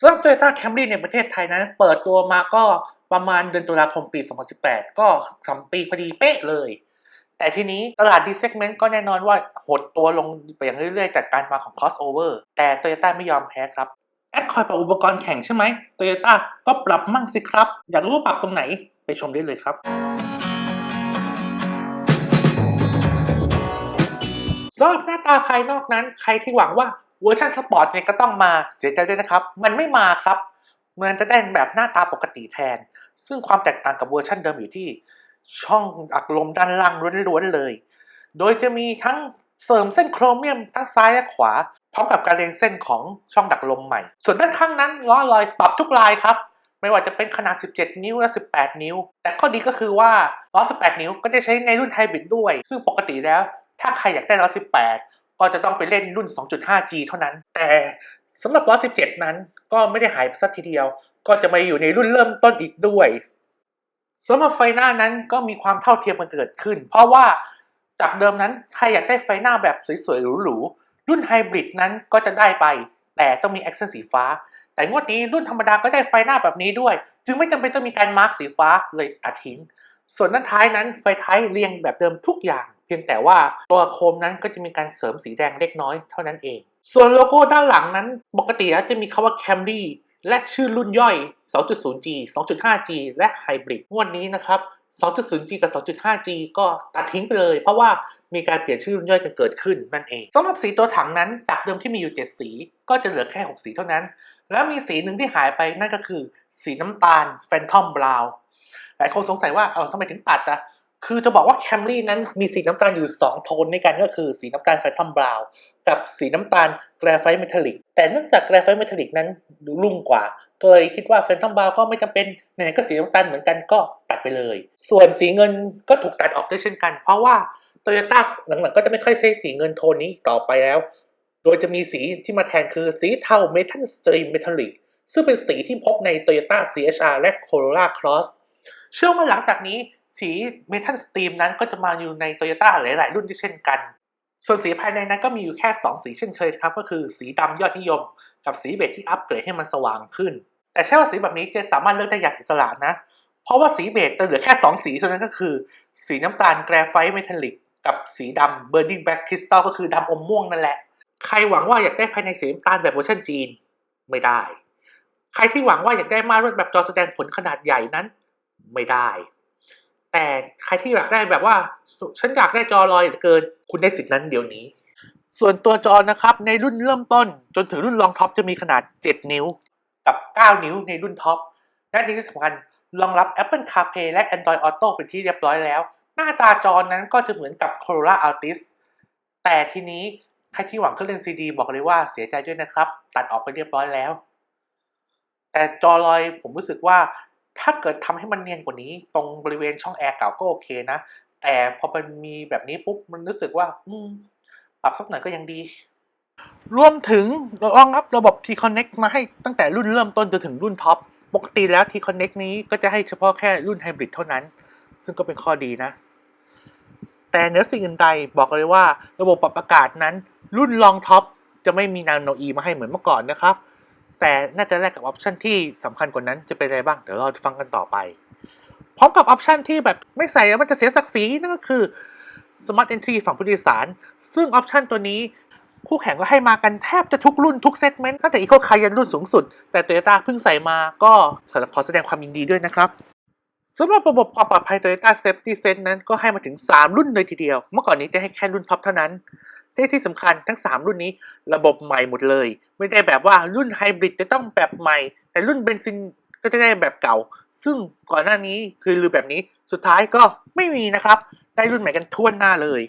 สำหรับ Toyota Camry ในประเทศไทยนั้น เปิดตัวมาก็ประมาณเดือนตุลาคมปี 2018 ก็สามปีพอดีเป๊ะเลย แต่ทีนี้ตลาด D segment ก็แน่นอนว่าหดตัวลงไปอย่างเรื่อยๆ จากการมาของ crossover แต่ Toyota ไม่ยอมแพ้ครับแอดคอยปรับอุปกรณ์แข่งใช่ไหม Toyota ก็ปรับมั่งสิครับ อยากรู้ว่าปรับตรงไหนไปชมได้เลยครับสำหรับหน้าตาภายนอกนั้น ใครที่หวังว่า เวอร์ชันสปอร์ตเนี่ยก็ต้องมาเสียใจด้วยนะครับ มันไม่มาครับมันจะได้แบบหน้าตาปกติแทน ซึ่งความแตกต่างกับเวอร์ชันเดิมอยู่ที่ช่องอัดลมด้านล่างล้วนๆเลย โดยจะมีทั้งเสริมเส้นโครเมียมทั้งซ้ายและขวา พร้อมกับการเรียงเส้นของช่องดักลมใหม่ ส่วนด้านข้างนั้นล้อลอยปรับทุกลายครับ ไม่ว่าจะเป็นขนาด 17 นิ้วและ 18 นิ้ว แต่ข้อดีก็คือว่าล้อ 18 นิ้วก็จะใช้ในรุ่นไฮบริดด้วย ซึ่งปกติแล้ว ถ้าใครอยากได้ล้อ 18 ก็จะต้องไปเล่นรุ่น 2.5G เท่านั้น แต่สำหรับล้อ17 นั้นก็ไม่ได้หายไปสักทีเดียว ก็จะมาอยู่ในรุ่นเริ่มต้นอีกด้วยสำหรับไฟหน้านั้นก็มีความเท่าเทียมกันเกิดขึ้น เพราะว่าจากเดิมนั้นใครอยากได้ไฟหน้าแบบสวยๆหรูๆรุ่นไฮบริดนั้นก็จะได้ไป แต่ต้องมีแอคเซนสีฟ้า แต่งวดนี้รุ่นธรรมดาก็ได้ไฟหน้าแบบนี้ด้วย จึงไม่จำเป็นต้องมีการมาร์กสีฟ้าเลยตัดทิ้งส่วนด้านท้ายนั้นไฟท้ายเรียงแบบเดิมทุกอย่าง เพียงแต่ว่าตัวโคมนั้นก็จะมีการเสริมสีแดงเล็กน้อยเท่านั้นเอง ส่วนโลโก้ด้านหลังนั้นปกติแล้วจะมีคำว่า Camry และชื่อรุ่นย่อย 2.0G 2.5G และ Hybrid งวดนี้นะครับ 2.0G กับ 2.5G ก็ตัดทิ้งไปเลย เพราะว่ามีการเปลี่ยนชื่อรุ่นย่อยกันเกิดขึ้นนั่นเองสำหรับสีตัวถังนั้นจากเดิมที่มีอยู่ 7 สี ก็จะเหลือแค่ 6 สีเท่านั้น แล้วมีสีหนึ่งที่หายไปนั่นก็คือ สีน้ำตาล Phantom Brown หลายคนสงสัยว่าเออทำไมถึงตัดอะ คือจะบอกว่า Camry นั้นมีสีน้ำตาลอยู่ 2 โทนในกันก็คือสีน้ำตาล Phantom Brown กับสีน้ำตาล Graphite Metallic แต่เนื่องจาก Graphite Metallic นั้นดูรุ่งกว่า ก็เลยคิดว่า Phantom Brown ก็ไม่จำเป็นไหนก็สีน้ำตาลเหมือนกันก็ตัดไปเลย ส่วนสีเงินก็ถูกตัดออกด้วยเช่นกัน เพราะว่า Toyota หลังๆก็จะไม่ค่อยใช้สีเงินโทนนี้ต่อไปแล้ว โดยจะมีสีที่มาแทนคือสีเทา Metal Stream Metallic ซึ่งเป็นสีที่พบใน Toyota CHR และ Corolla Cross เชื่อว่าหลังจากนี้ สี Metal Stream นั้นก็จะมาอยู่ใน Toyota หลาย ๆ รุ่นที่เช่นกัน ส่วนสีภายในนั้นก็มีอยู่แค่ 2 สีเช่นเคยครับ ก็คือสีดำยอดนิยม กับสีเบจที่อัปเกรดให้มันสว่างขึ้น แต่ใช่ว่าสีแบบนี้จะสามารถเลือกได้อย่างอิสระนะ เพราะว่าสีเบจจะเหลือแค่ 2 สีเท่านั้นก็คือ สีน้ำตาล Graphite Metallic กับสีดำ Burning Black Crystal ก็คือดำอมม่วงนั่นแหละ ใครหวังว่าอยากได้ภายในสีน้ำตาลแบบเวอร์ชันจีนไม่ได้ ใครที่หวังว่าอยากได้มาตรแบบจอแสดงผลขนาดใหญ่นั้น ไม่ได้ ใครที่อยากได้แบบว่า ฉันอยากได้จอลอยเกิน คุณได้สิทธินั้นเดี๋ยวนี้ ส่วนตัวจอนะครับ ในรุ่นเริ่มต้น จนถึงรุ่นรองท็อปจะมีขนาด 7 นิ้ว กับ 9 นิ้วในรุ่นท็อปและที่สำคัญรองรับ Apple CarPlay และ Android Auto เป็นที่เรียบร้อยแล้ว หน้าตาจอนั้นก็จะเหมือนกับ Corolla Altis แต่ทีนี้ใครที่หวังเครื่องเล่นซีดีบอกเลยว่าเสียใจด้วยนะครับ ตัดออกไปเรียบร้อยแล้ว แต่จอลอยผมรู้สึกว่า ถ้าเกิดทำให้มันเนียนกว่านี้ ตรงบริเวณช่องแอร์เก่าก็โอเคนะ แต่พอมันมีแบบนี้ปุ๊บมันรู้สึกว่า อืมปรับสักหน่อยก็ยังดี รวมถึงรองรับระบบ T-Connect มาให้ตั้งแต่รุ่นเริ่มต้นจนถึงรุ่นท็อป ปกติแล้ว T-Connect นี้ก็จะให้เฉพาะแค่รุ่นไฮบริดเท่านั้น ซึ่งก็เป็นข้อดีนะ แต่เนือสิ่งอื่นใดบอกเลยว่า ระบบปรับอากาศนั้น รุ่นรองท็อปจะไม่มีนาโนอีมาให้เหมือนเมื่อก่อนนะครับ แต่น่าจะแลกกับออปชันที่สำคัญกว่านั้นจะเป็นอะไรบ้าง เดี๋ยวเราฟังกันต่อไป พร้อมกับออปชันที่แบบไม่ใส่แล้วมันจะเสียศักดิ์ศรีนั่นก็คือ Smart Entry ฝั่งผู้โดยสาร ซึ่งออปชันตัวนี้คู่แข่งก็ให้มากันแทบจะทุกรุ่นทุกเซกเมนต์ตั้งแต่ Eco Car ยันรุ่นสูงสุด แต่ Toyota เพิ่งใส่มาก็ขอแสดงความยินดีด้วยนะครับสำหรับระบบความปลอดภัย Toyota Safety Sense นั้นก็ให้มาถึง 3 รุ่นเลยทีเดียว เมื่อก่อนนี้จะให้แค่รุ่นท็อปเท่านั้น ที่ที่สำคัญทั้ง 3 รุ่นนี้ระบบใหม่หมดเลย ไม่ได้แบบว่ารุ่นไฮบริดจะต้องแบบใหม่ แต่รุ่นเบนซินก็จะได้แบบเก่า ซึ่งก่อนหน้านี้คือลือแบบนี้สุดท้ายก็ไม่มีนะครับ ได้รุ่นใหม่กันทั่วหน้าเลย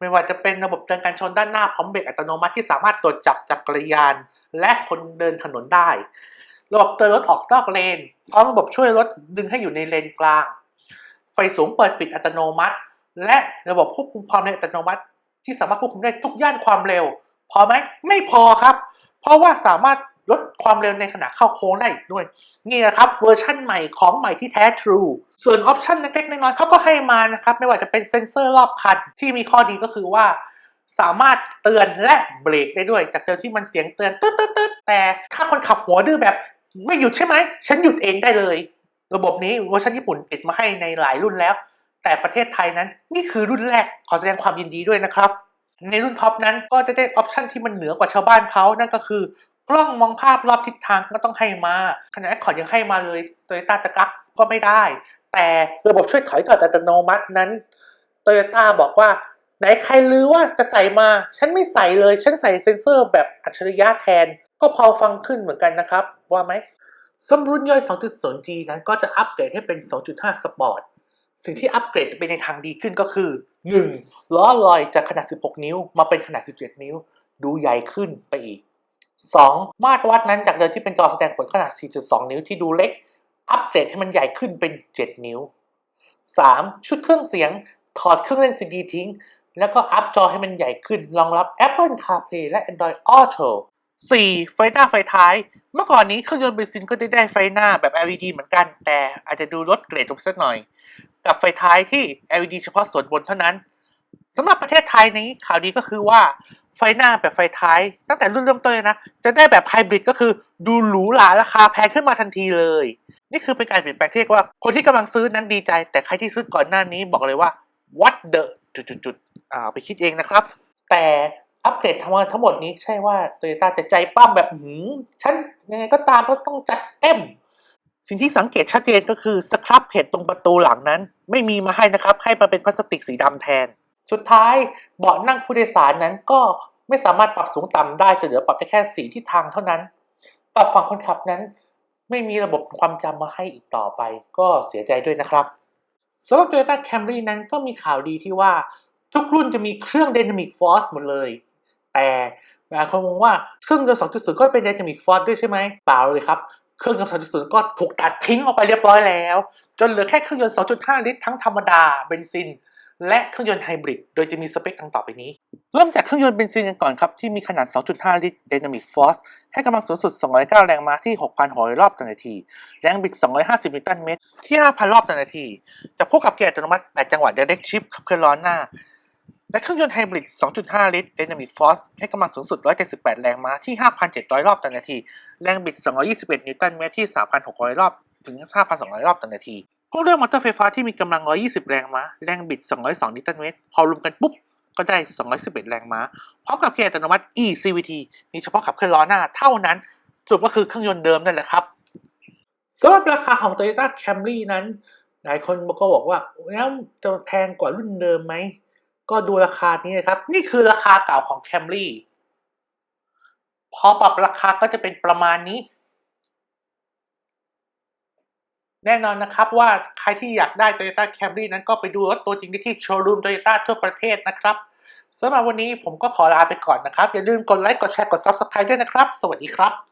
ไม่ว่าจะเป็นระบบเตือนการชนด้านหน้าพร้อมเบรกอัตโนมัติที่สามารถตรวจจับจักรยาน และคนเดินถนนได้ ระบบเตือนรถออกนอกเลนพร้อมระบบช่วยรถดึงให้อยู่ในเลนกลาง ไฟสูงเปิดปิดอัตโนมัติ และระบบควบคุมความเร็วอัตโนมัติ ที่สามารถควบคุมได้ทุกย่านความเร็ว พอไหมไม่พอครับ เพราะว่าสามารถลดความเร็วในขณะเข้าโค้งได้อีกด้วย นี่นะครับเวอร์ชั่นใหม่ของใหม่ที่แท้ True ส่วนออปชันเล็กๆน้อยๆเขาก็ให้มานะครับ ไม่ว่าจะเป็นเซ็นเซอร์รอบคันที่มีข้อดีก็คือว่า สามารถเตือนและเบรกได้ด้วย จากเดิมที่มันเสียงเตือนตึ๊ดตึ๊ดตึ๊ดแต่ถ้าคนขับหัวดื้อแบบไม่หยุดใช่ไหมฉันหยุดเองได้เลย ระบบนี้เวอร์ชันญี่ปุ่นติดมาให้ในหลายรุ่นแล้ว แต่ประเทศไทยนั้น นี่คือรุ่นแรกขอแสดงความยินดีด้วยนะครับ ในรุ่นท็อปนั้นก็จะได้ออปชันที่มันเหนือกว่าชาวบ้านเขานั่นก็คือกล้องมองภาพรอบทิศทางก็ต้องให้มาขณะแอคคอร์ดยังให้มาเลยโตโยต้าตะกักก็ไม่ได้ แต่ระบบช่วยถอยจอดอัตโนมัตินั้นโตโยต้าบอกว่าไหนใครลือว่าจะใส่มา ฉันไม่ใส่เลย ฉันใส่เซ็นเซอร์แบบอัจฉริยะแทน ก็พอฟังขึ้นเหมือนกันนะครับ ว่าไหมสำหรับรุ่นย่อย 2.0G นั้นก็จะอัปเกรดให้เป็น 2.5 Sport สิ่งที่อัปเกรดไปในทางดีขึ้นก็คือ 1. ล้อลอยจากขนาด 16 นิ้วมาเป็นขนาด 17 นิ้ว ดูใหญ่ขึ้นไปอีก 2. มาตรวัดนั้นจากเดิมที่เป็นจอแสดงผลขนาด 4.2 นิ้วที่ดูเล็ก อัปเกรดให้มันใหญ่ขึ้นเป็น 7 นิ้ว 3. ชุดเครื่องเสียงถอดเครื่องเล่น CD ทิ้ง แล้วก็อัพจอให้มันใหญ่ขึ้นรองรับ Apple CarPlay และ Android Auto 4. ไฟหน้าไฟท้าย เมื่อก่อนนี้เครื่องยนต์เบนซินก็ได้ได้ไฟหน้าแบบ LED เหมือนกัน แต่อาจจะดูลดเกรดลงสักหน่อย กับไฟท้ายที่ LED เฉพาะส่วนบนเท่านั้นสำหรับประเทศไทยนี้ข่าวดีก็คือว่าไฟหน้าแบบไฟท้าย ตั้งแต่รุ่นเริ่มต้นเลยนะ จะได้แบบไฮบริดก็คือดูหรูหราราคาแพงขึ้นมาทันทีเลย นี่คือเป็นการเปลี่ยนแปลงที่เรียกว่าคนที่กำลังซื้อนั้นดีใจ แต่ใครที่ซื้อก่อนหน้านี้บอกเลยว่า what the จุดๆๆอ่าไปคิดเองนะครับ แต่อัปเดตทั้งหมดทั้งหมดนี้ใช่ว่าโตโยต้าจะใจปั้มแบบหืมฉันยังไงก็ตามก็ต้องจัดเต็ม สิ่งที่สังเกตชัดเจนก็คือสครับเพจตรงประตูหลังนั้น ไม่มีมาให้นะครับ ให้มาเป็นพลาสติกสีดำแทน สุดท้ายเบาะนั่งผู้โดยสารนั้นก็ไม่สามารถปรับสูงต่ำได้จะเหลือปรับได้แค่สีทิศทางเท่านั้นปรับฝั่งคนขับนั้น ไม่มีระบบความจำมาให้อีกต่อไป ก็เสียใจด้วยนะครับสำหรับ Toyota Camry นั้นก็มีข่าวดีที่ว่าทุกรุ่นจะมีเครื่อง Dynamic Force หมดเลย แต่บางคนมองว่าเครื่องยนต์2.0 ก็เป็น Dynamic Force ด้วยใช่ไหมเปล่าเลยครับ เครื่องยนต์ 2.0 ก็ถูกตัดทิ้งออกไปเรียบร้อยแล้ว จนเหลือแค่เครื่องยนต์ 2.5 ลิตรทั้งธรรมดาเบนซิน และเครื่องยนต์ไฮบริด โดยจะมีสเปคดังต่อไปนี้ เริ่มจากเครื่องยนต์เบนซินกันก่อนครับ ที่มีขนาด 2.5 ลิตร Dynamic Force ให้กำลังสูงสุด 209 แรงม้าที่ 6,600 รอบต่อนาที แรงบิด 250 นิวตันเมตรที่ 5,000 รอบต่อนาที จะพบกับเกียร์อัตโนมัติ 8 จังหวะ Direct Shift ขับเคลื่อนล้อหน้า และเครื่องยนต์ไฮบริด 2.5 ลิตร Dynamic Force ให้กำลังสูงสุด 178 แรงม้าที่ 5,700 รอบต่อนาที แรงบิด 221 นิวตันเมตรที่ 3,600 รอบ ถึง 5,200 รอบต่อนาทีพวกเรื่องมอเตอร์ไฟฟ้าที่มีกำลัง 120 แรงม้า แรงบิด 202 นิวตันเมตร พอรวมกันปุ๊บ ก็ได้ 211 แรงม้า พร้อมกับเกียร์อัตโนมัติ eCVT มีเฉพาะขับเคลื่อนล้อหน้าเท่านั้นสรุปก็คือเครื่องยนต์เดิมนั่นแหละครับสำหรับราคาของ Toyota Camry นั้น หลายคนก็บอกว่าแล้วจะแพงกว่ารุ่นเดิมไหม ก็ดูราคานี้นะครับ นี่คือราคาเก่าของ Camry พอปรับราคาก็จะเป็นประมาณนี้ แน่นอนนะครับว่าใครที่อยากได้ Toyota Camry นั้นก็ไปดูรถตัวจริงได้ที่โชว์รูม Toyota ทั่วประเทศนะครับสำหรับวันนี้ผมก็ขอลาไปก่อนนะครับ อย่าลืมกดไลค์กดแชร์กด Subscribe ด้วยนะครับ สวัสดีครับ